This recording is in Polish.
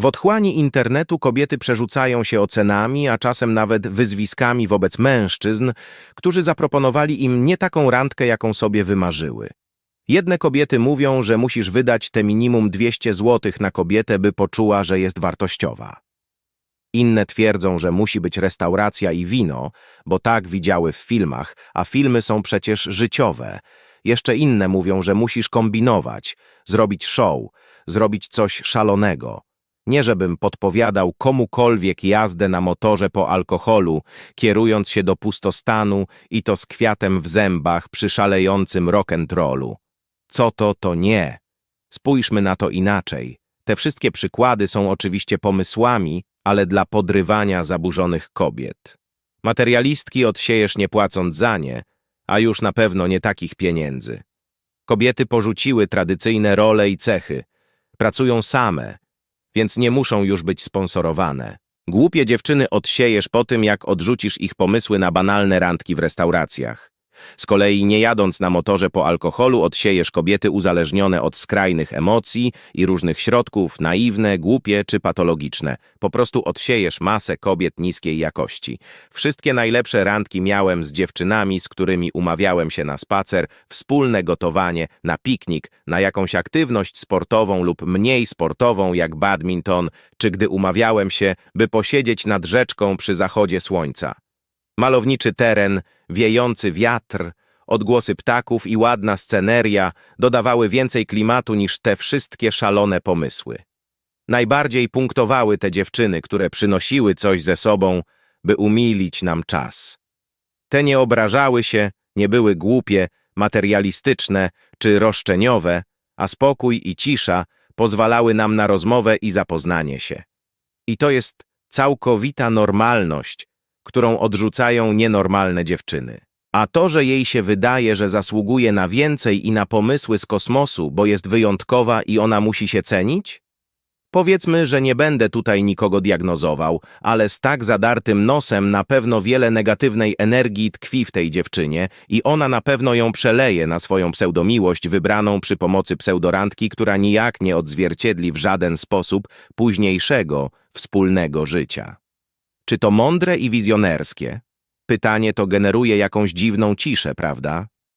W otchłani internetu kobiety przerzucają się ocenami, a czasem nawet wyzwiskami wobec mężczyzn, którzy zaproponowali im nie taką randkę, jaką sobie wymarzyły. Jedne kobiety mówią, że musisz wydać te minimum 200 zł na kobietę, by poczuła, że jest wartościowa. Inne twierdzą, że musi być restauracja i wino, bo tak widziały w filmach, a filmy są przecież życiowe. Jeszcze inne mówią, że musisz kombinować, zrobić show, zrobić coś szalonego. Nie żebym podpowiadał komukolwiek jazdę na motorze po alkoholu, kierując się do pustostanu i to z kwiatem w zębach przy szalejącym rock'n'rollu. Co to, to nie. Spójrzmy na to inaczej. Te wszystkie przykłady są oczywiście pomysłami, ale dla podrywania zaburzonych kobiet. Materialistki odsiejesz nie płacąc za nie, a już na pewno nie takich pieniędzy. Kobiety porzuciły tradycyjne role i cechy. Pracują same, więc nie muszą już być sponsorowane. Głupie dziewczyny odsiejesz po tym, jak odrzucisz ich pomysły na banalne randki w restauracjach. Z kolei nie jadąc na motorze po alkoholu odsiejesz kobiety uzależnione od skrajnych emocji i różnych środków, naiwne, głupie czy patologiczne. Po prostu odsiejesz masę kobiet niskiej jakości. Wszystkie najlepsze randki miałem z dziewczynami, z którymi umawiałem się na spacer, wspólne gotowanie, na piknik, na jakąś aktywność sportową lub mniej sportową jak badminton, czy gdy umawiałem się, by posiedzieć nad rzeczką przy zachodzie słońca. Malowniczy teren, wiejący wiatr, odgłosy ptaków i ładna sceneria dodawały więcej klimatu niż te wszystkie szalone pomysły. Najbardziej punktowały te dziewczyny, które przynosiły coś ze sobą, by umilić nam czas. Te nie obrażały się, nie były głupie, materialistyczne czy roszczeniowe, a spokój i cisza pozwalały nam na rozmowę i zapoznanie się. I to jest całkowita normalność, którą odrzucają nienormalne dziewczyny. A to, że jej się wydaje, że zasługuje na więcej i na pomysły z kosmosu, bo jest wyjątkowa i ona musi się cenić? Powiedzmy, że nie będę tutaj nikogo diagnozował, ale z tak zadartym nosem na pewno wiele negatywnej energii tkwi w tej dziewczynie i ona na pewno ją przeleje na swoją pseudomiłość wybraną przy pomocy pseudorandki, która nijak nie odzwierciedli w żaden sposób późniejszego, wspólnego życia. Czy to mądre i wizjonerskie? Pytanie to generuje jakąś dziwną ciszę, prawda?